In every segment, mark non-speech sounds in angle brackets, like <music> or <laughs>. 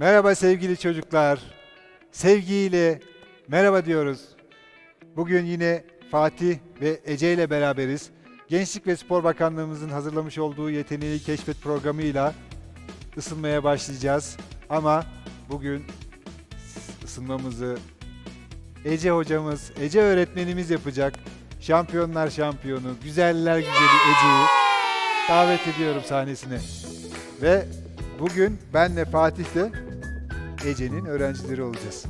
Merhaba sevgili çocuklar. Sevgiyle merhaba diyoruz. Bugün yine Fatih ve Ece ile beraberiz. Gençlik ve Spor Bakanlığımızın hazırlamış olduğu Yeteneği Keşfet programıyla ısınmaya başlayacağız. Ama bugün ısınmamızı Ece hocamız, Ece öğretmenimiz yapacak. Şampiyonlar şampiyonu, güzeller güzeli Ece'yi davet ediyorum sahnesine. Ve bugün benle Fatih de Ece'nin öğrencileri olacağız.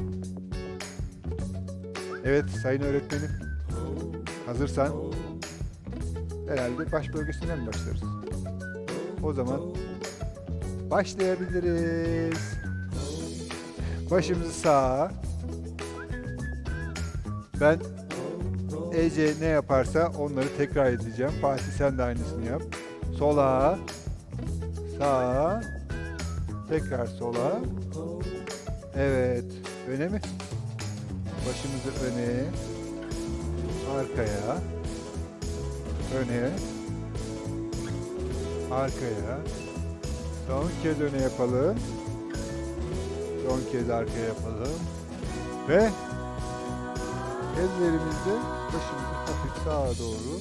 Evet sayın öğretmenim. Hazırsan herhalde baş bölgesinden başlarız? O zaman başlayabiliriz. Başımızı sağa. Ben Ece ne yaparsa onları tekrar edeceğim. Fatih sen de aynısını yap. Sola. Sağa. Tekrar sola. Evet. Öne mi? Başımızı öne. Arkaya. Öne. Arkaya. Son kez öne yapalım. Son kez arkaya yapalım. Ve ellerimizle başımızı hafif sağa doğru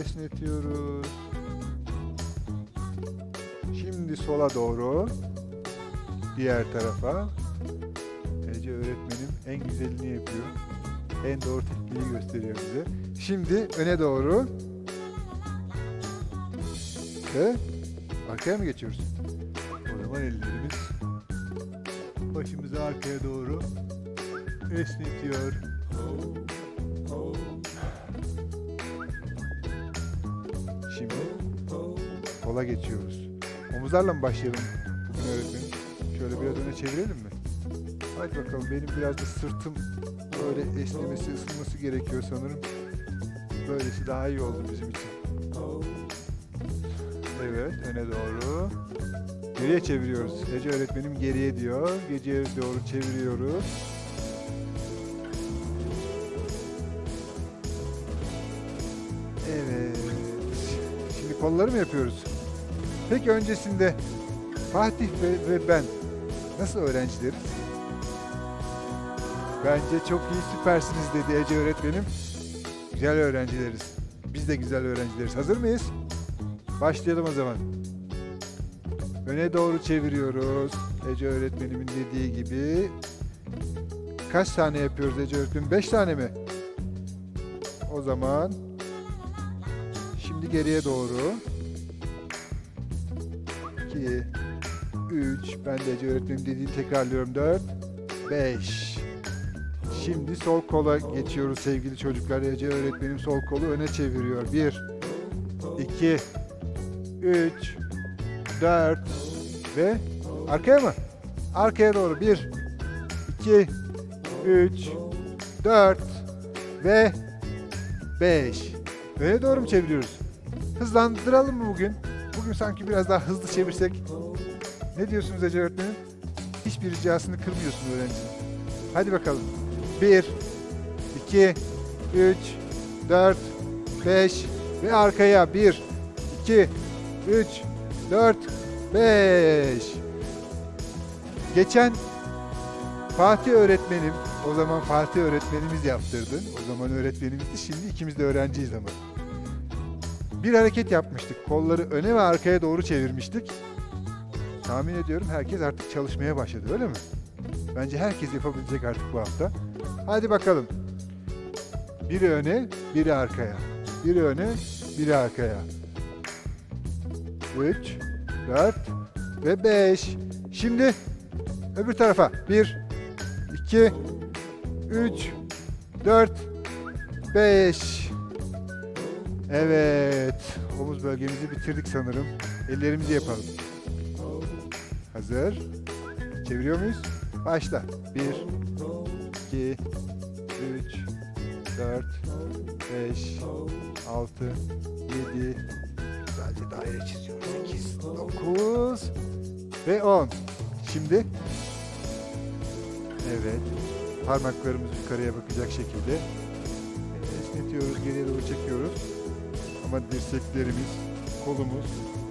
esnetiyoruz. Şimdi sola doğru. Diğer tarafa. Ece öğretmenim en güzelini yapıyor. En doğru tekniği gösteriyor bize. Şimdi öne doğru. Ve arkaya mı geçiyoruz? O zaman ellerimiz başımızı arkaya doğru esnetiyor. Şimdi kola geçiyoruz. Omuzlarla mı başlayalım? Şöyle biraz öne çevirelim mi? Hadi bakalım benim biraz da sırtım böyle esnemesi, ısınması gerekiyor sanırım. Böylesi daha iyi oldu bizim için. Evet, öne doğru. Geriye çeviriyoruz. Ece öğretmenim geriye diyor. Geriye doğru çeviriyoruz. Evet. Şimdi kolları mı yapıyoruz? Peki öncesinde Fatih ve, ve ben nasıl öğrencileriz? Bence çok iyi süpersiniz dedi Ece öğretmenim. Güzel öğrencileriz. Biz de güzel öğrencileriz. Hazır mıyız? Başlayalım o zaman. Öne doğru çeviriyoruz. Ece öğretmenimin dediği gibi. Kaç tane yapıyoruz Ece öğretmenim? Beş tane mi? O zaman şimdi geriye doğru. 2 3 ben de öğretmenim dediğini tekrarlıyorum. 4 5 Şimdi sol kola geçiyoruz sevgili çocuklar. Ece öğretmenim sol kolu öne çeviriyor. 1 2 3 4 ve arkaya mı? Arkaya doğru. 1 2 3 4 ve 5 Öne doğru mu çeviriyoruz? Hızlandıralım mı bugün? Bugün sanki biraz daha hızlı çevirsek. Ne diyorsunuz Ece öğretmenim? Hiçbir ricasını kırmıyorsun öğrencinin. Hadi bakalım. 1 2 3 4 5 ve arkaya 1 2 3 4 5 Geçen Fatih öğretmenim, o zaman Fatih öğretmenimiz yaptırdı. O zaman öğretmenimizdi, şimdi ikimiz de öğrenciyiz ama. Bir hareket yapmıştık. Kolları öne ve arkaya doğru çevirmiştik. Tahmin ediyorum herkes artık çalışmaya başladı öyle mi? Bence herkes yapabilecek artık bu hafta. Hadi bakalım. Biri öne, biri arkaya. Biri öne, biri arkaya. 3, 4 ve 5. Şimdi öbür tarafa. 1, 2, 3, 4, 5. Evet. Omuz bölgemizi bitirdik sanırım. Ellerimizi yapalım. Hazır. Çeviriyor muyuz? Başla. 1, 2, 3, 4, 5, 6, 7, sadece daire çiziyoruz. 8, 9 ve 10. Şimdi evet parmaklarımız yukarıya bakacak şekilde esnetiyoruz, geriye doğru çekiyoruz. Ama dirseklerimiz, kolumuz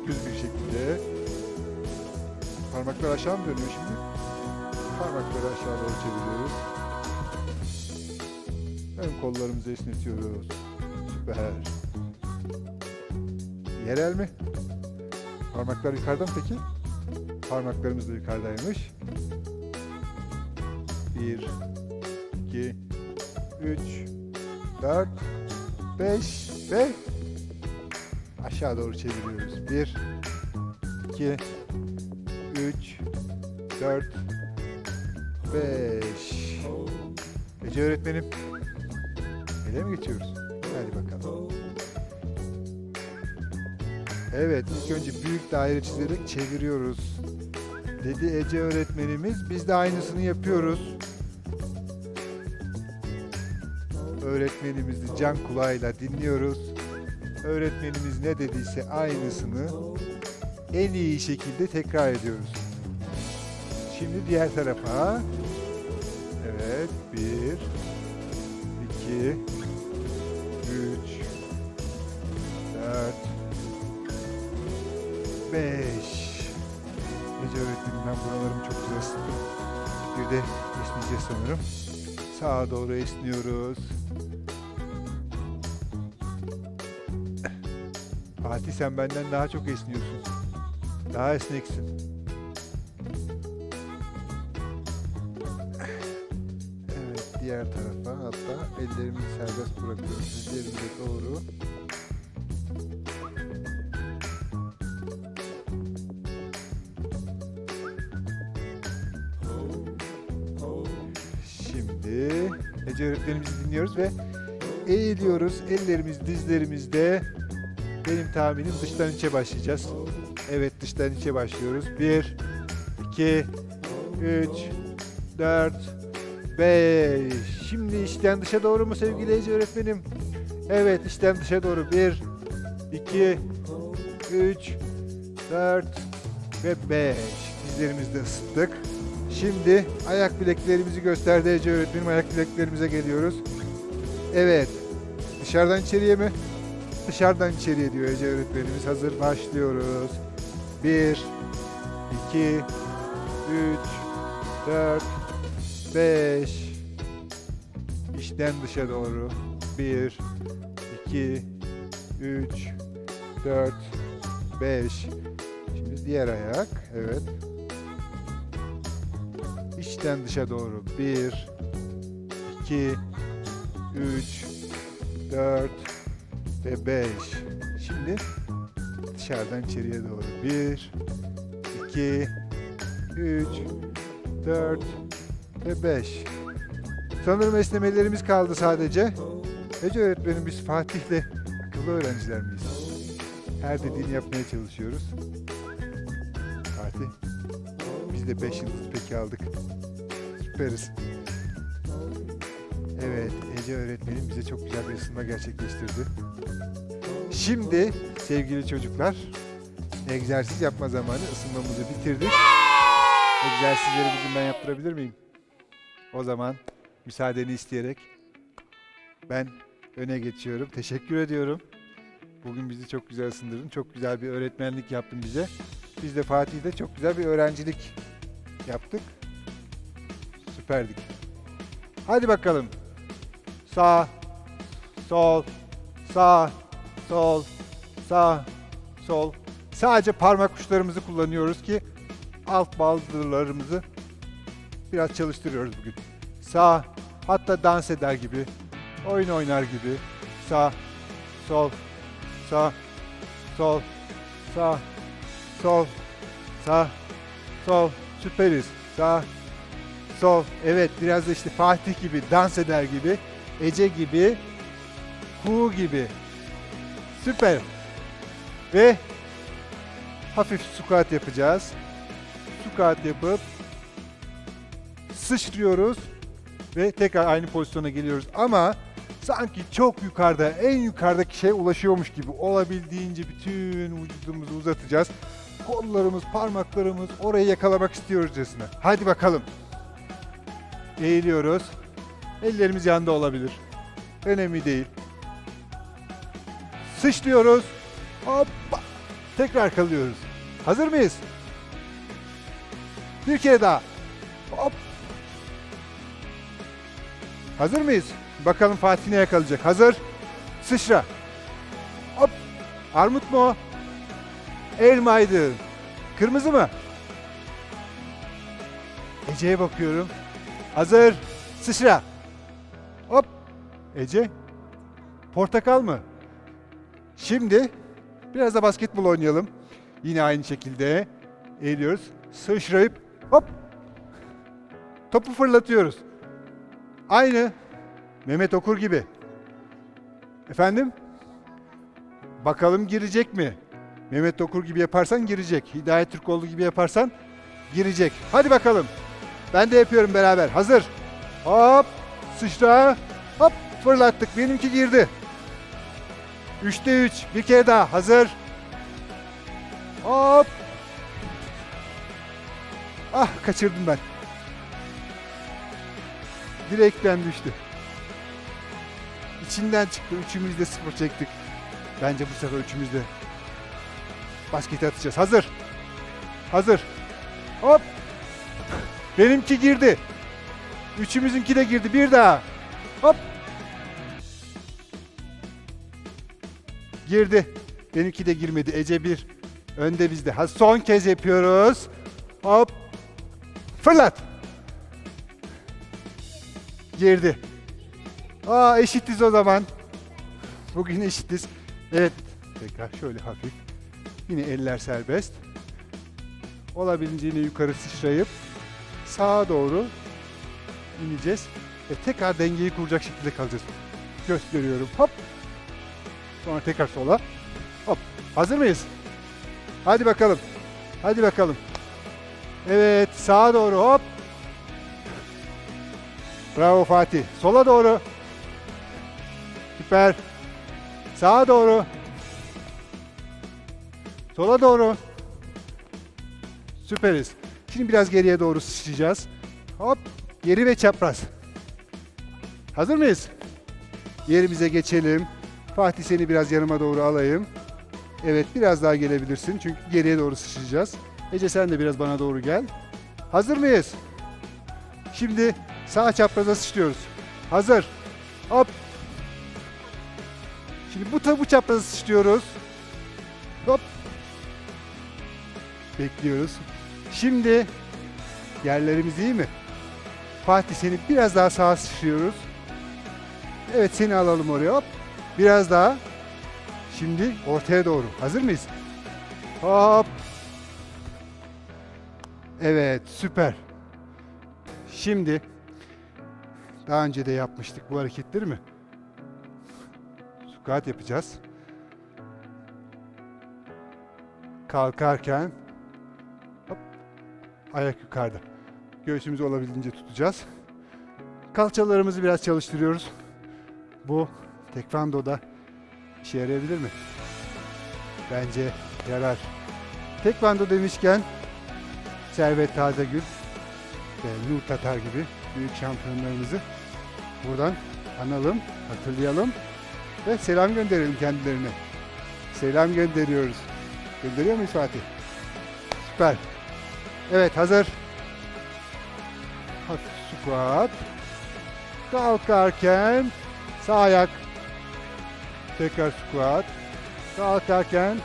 düz bir şekilde. Parmaklar aşağı mı dönüyor şimdi? Parmakları aşağı doğru çeviriyoruz. Ön kollarımızı esnetiyoruz. Süper. Yerel mi? Parmaklar yukarıda mı peki? Parmaklarımız da yukarıdaymış. 1, 2, 3, 4, 5 ve aşağı doğru çeviriyoruz. 1, 2, 3, 4, 5. Ece öğretmenim. Ele mi geçiyoruz? Hadi bakalım. Evet, ilk önce büyük daire çizerek çeviriyoruz. Dedi Ece öğretmenimiz. Biz de aynısını yapıyoruz. Öğretmenimizi can kulağıyla dinliyoruz. Öğretmenimiz ne dediyse aynısını en iyi şekilde tekrar ediyoruz. Şimdi diğer tarafa. Evet. Bir, iki, üç, dört, beş. Gece öğretmenim ben buralarımı çok güzel ısıttım. Bir de esneyeceğiz sanırım. Sağa doğru esniyoruz. Fatih sen benden daha çok esniyorsun. Daha esneksin. Diğer tarafa hatta ellerimizi serbest bırakıyoruz. Dizlerimize doğru. Şimdi Ece öğretmenimizi dinliyoruz ve eğiliyoruz. Ellerimiz dizlerimizde. Benim tahminim dıştan içe başlayacağız. Evet dıştan içe başlıyoruz. 1, 2, 3, 4, 5. Şimdi içten dışa doğru mu sevgili öğretmenim? Evet içten dışa doğru. 1, 2, 3, 4 ve 5. Dizlerimizi de ısıttık. Şimdi ayak bileklerimizi gösterdi Ece öğretmenim. Ayak bileklerimize geliyoruz. Evet. Dışarıdan içeriye mi? Dışarıdan içeriye diyor Ece öğretmenimiz. Hazır başlıyoruz. 1, 2, 3, 4, 5. İçten dışa doğru. 1, 2, 3, 4, 5. Şimdi diğer ayak. Evet. İçten dışa doğru. 1, 2, 3, 4 ve 5. Şimdi dışarıdan içeriye doğru. 1, 2, 3, 4 ve 5. Sanırım esnemelerimiz kaldı sadece. Ece öğretmenim biz Fatih'le akıllı öğrenciler miyiz? Her dediğini yapmaya çalışıyoruz. Fatih, biz de 5 yıldız peki aldık. Süperiz. Evet, Ece öğretmenim bize çok güzel bir ısınma gerçekleştirdi. Şimdi sevgili çocuklar, egzersiz yapma zamanı ısınmamızı bitirdik. Egzersizleri bugün ben yaptırabilir miyim? O zaman müsaadeni isteyerek ben öne geçiyorum. Teşekkür ediyorum. Bugün bizi çok güzel ısındırdın. Çok güzel bir öğretmenlik yaptın bize. Biz de Fatih'de çok güzel bir öğrencilik yaptık. Süperdik. Hadi bakalım. Sağ, sol, sağ, sol, sağ, sol. Sadece parmak uçlarımızı kullanıyoruz ki alt baldırlarımızı biraz çalıştırıyoruz bugün. Sağ, hatta dans eder gibi, oyun oynar gibi. Sağ, sol, sağ, sol, sağ, sol, sağ, sol. Süperiz. Sağ, sol. Evet biraz da işte Fatih gibi, dans eder gibi, Ece gibi, Hu gibi. Süper. Ve hafif squat yapacağız. Squat yapıp sıçrıyoruz ve tekrar aynı pozisyona geliyoruz ama sanki çok yukarıda, en yukarıdaki şeye ulaşıyormuş gibi olabildiğince bütün vücudumuzu uzatacağız. Kollarımız, parmaklarımız orayı yakalamak istiyoruzcasına. Hadi bakalım. Eğiliyoruz. Ellerimiz yanda olabilir. Önemli değil. Sıçrıyoruz. Hoppa. Tekrar kalıyoruz. Hazır mıyız? Bir kere daha. Hop. Hazır mıyız? Bakalım Fatih ne yakalayacak. Hazır. Sıçra. Hop. Armut mu o? Elmaydı. Kırmızı mı? Ece'ye bakıyorum. Hazır. Sıçra. Hop. Ece. Portakal mı? Şimdi biraz da basketbol oynayalım. Yine aynı şekilde eğiliyoruz. Sıçrayıp hop. Topu fırlatıyoruz. Aynı Mehmet Okur gibi. Efendim? Bakalım girecek mi? Mehmet Okur gibi yaparsan girecek. Hidayet Türkoğlu gibi yaparsan girecek. Hadi bakalım. Ben de yapıyorum beraber. Hazır. Hop. Sıçra. Hop. Fırlattık. Benimki girdi. Üçte üç. Bir kere daha. Hazır. Hop. Ah kaçırdım ben. Direkten düştü. İçinden çıktı. Üçümüz de sıfır çektik. Bence bu sefer üçümüz de basketi atacağız. Hazır. Hazır. Hop. Benimki girdi. Üçümüzünki de girdi. Bir daha. Hop. Girdi. Benimki de girmedi. Ece bir. Önde bizde. Ha, son kez yapıyoruz. Hop. Fırlat. Girdi. Aa eşitiz o zaman. Bugün eşitiz. Evet. Tekrar şöyle hafif. Yine eller serbest. Olabildiğince yukarı sıçrayıp sağa doğru ineceğiz. Ve tekrar dengeyi kuracak şekilde kalacağız. Gösteriyorum. Hop. Sonra tekrar sola. Hop. Hazır mıyız? Hadi bakalım. Hadi bakalım. Evet, sağa doğru hop. Bravo Fatih. Sola doğru. Süper. Sağa doğru. Sola doğru. Süperiz. Şimdi biraz geriye doğru sıçrayacağız. Hop. Geri ve çapraz. Hazır mıyız? Yerimize geçelim. Fatih seni biraz yanıma doğru alayım. Evet biraz daha gelebilirsin çünkü geriye doğru sıçrayacağız. Ece sen de biraz bana doğru gel. Hazır mıyız? Şimdi sağ çapraza sıçrıyoruz. Hazır. Hop. Şimdi bu, bu çapraza sıçrıyoruz. Hop. Bekliyoruz. Şimdi yerlerimiz iyi mi? Fatih seni biraz daha sağa sıçrıyoruz. Evet seni alalım oraya hop. Biraz daha. Şimdi ortaya doğru. Hazır mıyız? Hop. Evet süper. Şimdi daha önce de yapmıştık bu hareketleri mi? Squat yapacağız. Kalkarken hop, ayak yukarıda. Göğsümüzü olabildiğince tutacağız. Kalçalarımızı biraz çalıştırıyoruz. Bu tekvandoda işe yarayabilir mi? Bence yarar. Tekvando demişken Servet Tazegül ve Nur Tatar gibi büyük şampiyonlarımızı buradan analım, hatırlayalım ve selam gönderelim kendilerine. Selam gönderiyoruz. Gönderiyor muyuz Fatih? Süper. Evet hazır. Hafif squat. Kalkarken sağ ayak. Tekrar squat. Kalkarken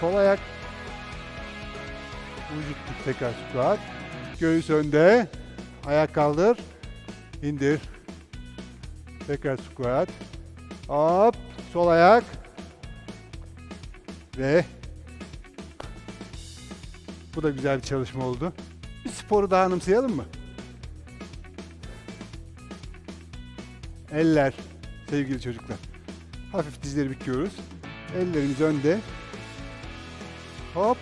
sol ayak. Vücut tekrar squat. Göğüs önde. Ayak kaldır. İndir. Tekrar squat. Hop. Sol ayak. Ve bu da güzel bir çalışma oldu. Bir sporu daha anımsayalım mı? Eller sevgili çocuklar. Hafif dizleri büküyoruz. Ellerimiz önde. Hop.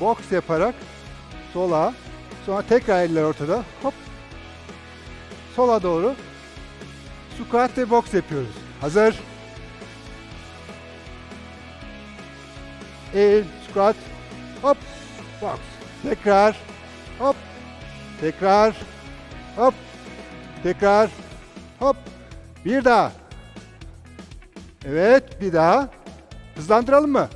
Boks yaparak sola. Sonra tekrar eller ortada. Hop. sola doğru ve box yapıyoruz. Hazır. Eğil, squat, hop, box. Tekrar, hop, tekrar, hop, tekrar, hop. Bir daha. Evet, bir daha. Hızlandıralım mı?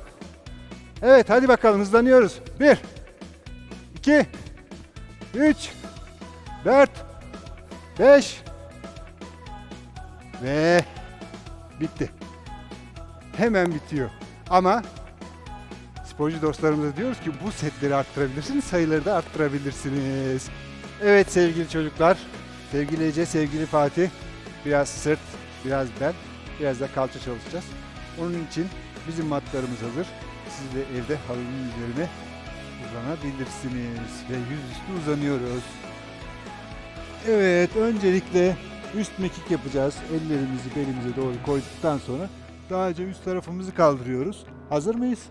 Evet, hadi bakalım hızlanıyoruz. Bir, iki, üç, dört, beş ve bitti. Hemen bitiyor. Ama sporcu dostlarımıza diyoruz ki bu setleri arttırabilirsiniz, sayıları da arttırabilirsiniz. Evet sevgili çocuklar, sevgili Ece, sevgili Fatih, biraz sırt, biraz bel, biraz da kalça çalışacağız. Onun için bizim matlarımız hazır. Siz de evde halının üzerine uzanabilirsiniz ve yüzüstü uzanıyoruz. Evet, öncelikle üst mekik yapacağız. Ellerimizi belimize doğru koyduktan sonra daha önce üst tarafımızı kaldırıyoruz. Hazır mıyız?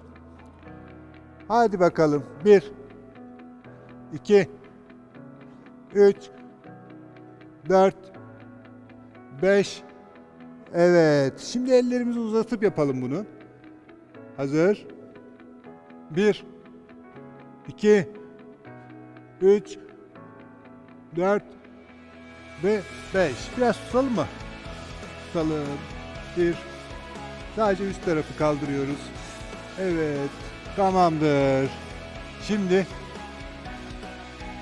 Hadi bakalım. 1 2 3 4 5 Evet. Şimdi ellerimizi uzatıp yapalım bunu. Hazır. 1 2 3 4 ve 5. Biraz tutalım mı? Tutalım. 1 Sadece üst tarafı kaldırıyoruz. Evet. Tamamdır. Şimdi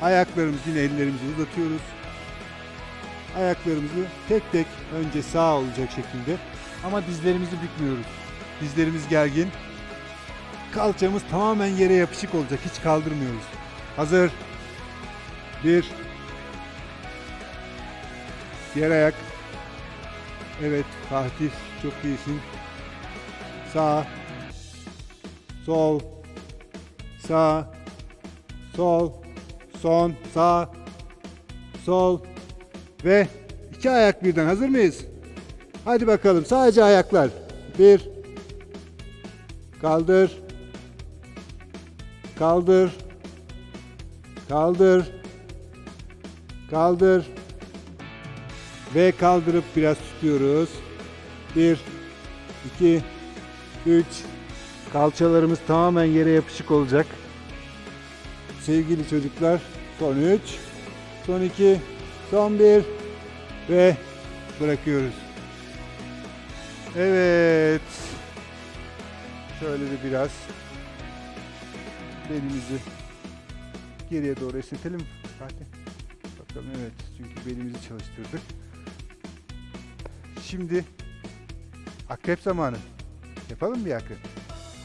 ayaklarımızı yine ellerimizi uzatıyoruz. Ayaklarımızı tek tek önce sağ olacak şekilde ama dizlerimizi bükmüyoruz. Dizlerimiz gergin. Kalçamız tamamen yere yapışık olacak. Hiç kaldırmıyoruz. Hazır. Bir. Diğer ayak. Evet Fatih çok iyisin. Sağ. Sol. Sağ. Sol. Son. Sağ. Sol. Ve iki ayak birden hazır mıyız? Hadi bakalım sadece ayaklar. Bir. Kaldır. Kaldır. Kaldır. Kaldır. Ve kaldırıp biraz tutuyoruz. Bir, iki, üç. Kalçalarımız tamamen yere yapışık olacak. Sevgili çocuklar, son üç, son iki, son bir ve bırakıyoruz. Evet. Şöyle de biraz belimizi geriye doğru esnetelim Fatih. Bakalım evet çünkü belimizi çalıştırdık. Şimdi akrep zamanı. Yapalım bir akrep.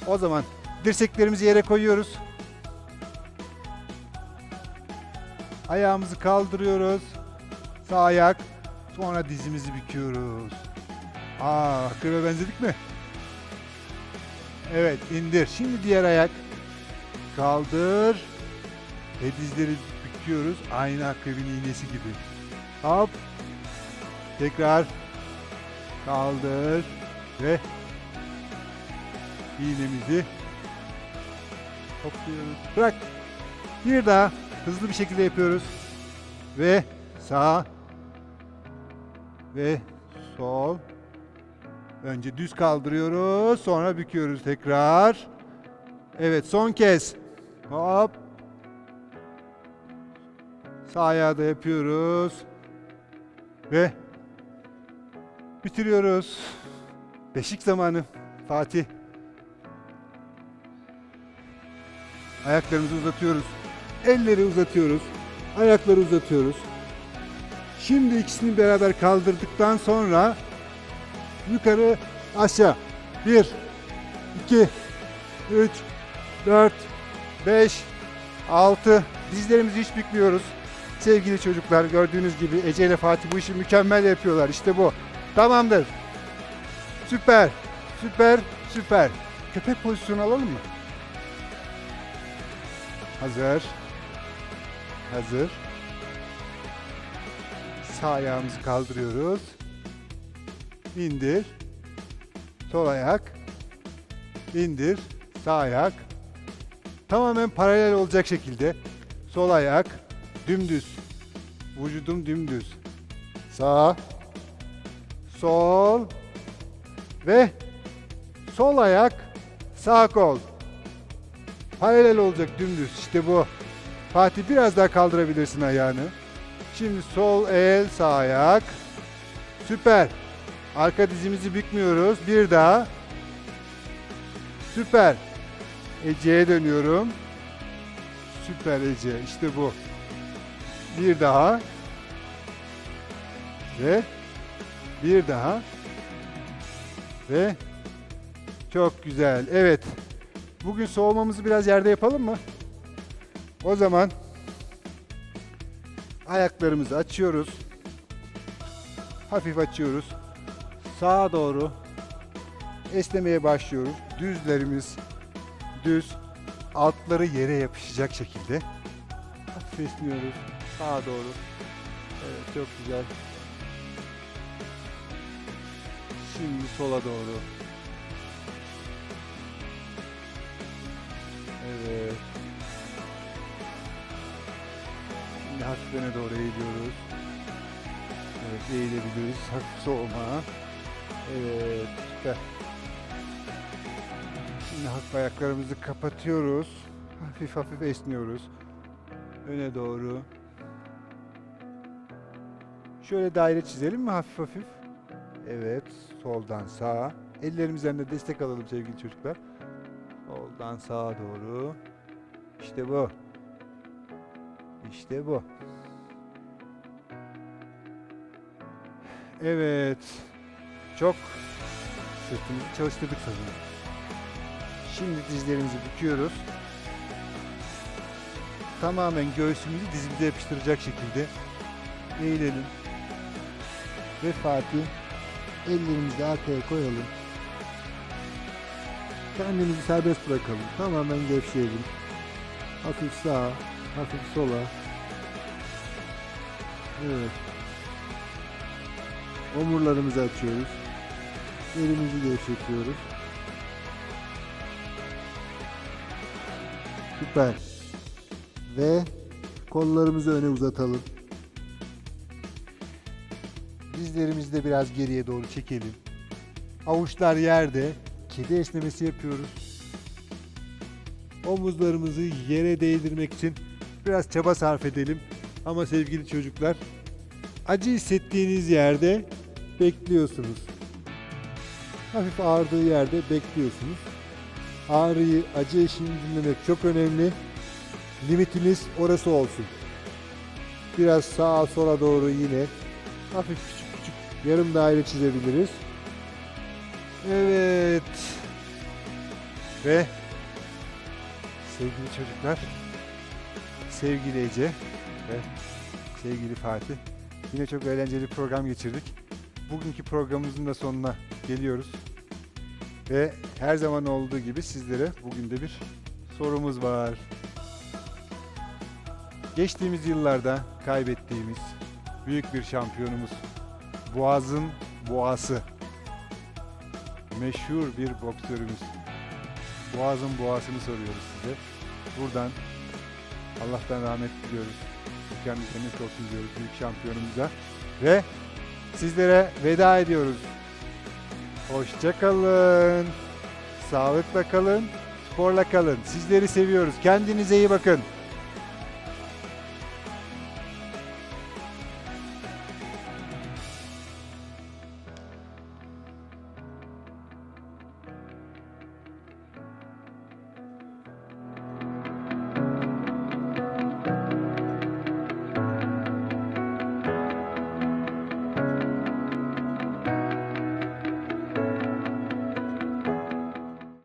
O zaman dirseklerimizi yere koyuyoruz. Ayağımızı kaldırıyoruz. Sağ ayak. Sonra dizimizi büküyoruz. Aa, akrebe benzedik mi? Evet, indir. Şimdi diğer ayak. Kaldır. Ve dizleri büküyoruz. Aynı akrebin iğnesi gibi. Hop. Tekrar. Kaldır. Ve iğnemizi topluyoruz. Bırak. Bir daha hızlı bir şekilde yapıyoruz. Ve sağ ve sol. Önce düz kaldırıyoruz, sonra büküyoruz tekrar. Evet, son kez. Hop. Sağ ayağı da yapıyoruz. Ve bitiriyoruz. Beşik zamanı. Fatih. Ayaklarımızı uzatıyoruz. Elleri uzatıyoruz. Ayakları uzatıyoruz. Şimdi ikisini beraber kaldırdıktan sonra yukarı aşağı. 1 2 3 4 5 6 Dizlerimizi hiç bükmüyoruz. Sevgili çocuklar gördüğünüz gibi Ece ile Fatih bu işi mükemmel yapıyorlar. İşte bu. Tamamdır. Süper. Süper. Süper. Köpek pozisyonu alalım mı? Hazır. Hazır. Sağ ayağımızı kaldırıyoruz. İndir. Sol ayak. İndir. Sağ ayak. Tamamen paralel olacak şekilde. Sol ayak. Dümdüz. Vücudum dümdüz. Sağ. Sol. Ve sol ayak sağ kol. Paralel olacak dümdüz. İşte bu. Fatih biraz daha kaldırabilirsin ayağını. Şimdi sol el sağ ayak. Süper. Arka dizimizi bükmüyoruz. Bir daha. Süper. Ece'ye dönüyorum. Süper Ece. İşte bu. Bir daha. Ve bir daha. Ve çok güzel. Evet. Bugün soğumamızı biraz yerde yapalım mı? O zaman ayaklarımızı açıyoruz. Hafif açıyoruz. Sağa doğru esnemeye başlıyoruz. Düzlerimiz düz. Altları yere yapışacak şekilde. Hafif esniyoruz. Sağa doğru. Evet çok güzel. Şimdi sola doğru. Evet. Şimdi hafif doğru eğiliyoruz. Evet eğilebiliriz. <laughs> Hafif soğuma. Evet süper. Şimdi hafif ayaklarımızı kapatıyoruz. Hafif hafif esniyoruz. Öne doğru. Şöyle daire çizelim mi hafif hafif? Evet, soldan sağa. Ellerimizden de destek alalım sevgili çocuklar. Soldan sağa doğru. İşte bu. İşte bu. Evet. Çok sırtımızı çalıştırdık sanırım. Şimdi dizlerimizi büküyoruz. Tamamen göğsümüzü dizimize yapıştıracak şekilde eğilelim. Ve Fatih ellerimizi arkaya koyalım. Kendimizi serbest bırakalım. Tamamen gevşeyelim. Hafif sağa, hafif sola. Evet. Omurlarımızı açıyoruz. Elimizi gevşetiyoruz. Süper. Ve kollarımızı öne uzatalım. Dizlerimizi de biraz geriye doğru çekelim. Avuçlar yerde. Kedi esnemesi yapıyoruz. Omuzlarımızı yere değdirmek için biraz çaba sarf edelim. Ama sevgili çocuklar, acı hissettiğiniz yerde bekliyorsunuz. Hafif ağrıdığı yerde bekliyorsunuz. Ağrıyı, acı eşiğini dinlemek çok önemli. Limitimiz orası olsun. Biraz sağa sola doğru yine hafif yarım daire çizebiliriz. Evet. Ve sevgili çocuklar, sevgili Ece ve sevgili Fatih yine çok eğlenceli bir program geçirdik. Bugünkü programımızın da sonuna geliyoruz. Ve her zaman olduğu gibi sizlere bugün de bir sorumuz var. Geçtiğimiz yıllarda kaybettiğimiz büyük bir şampiyonumuz Boğaz'ın Boğası meşhur bir boksörümüz Boğaz'ın Boğası'nı soruyoruz size. Buradan Allah'tan rahmet diliyoruz. Kendisine cennet olsun diyoruz büyük şampiyonumuza. Ve sizlere veda ediyoruz. Hoşça kalın. Sağlıkla kalın. Sporla kalın. Sizleri seviyoruz. Kendinize iyi bakın.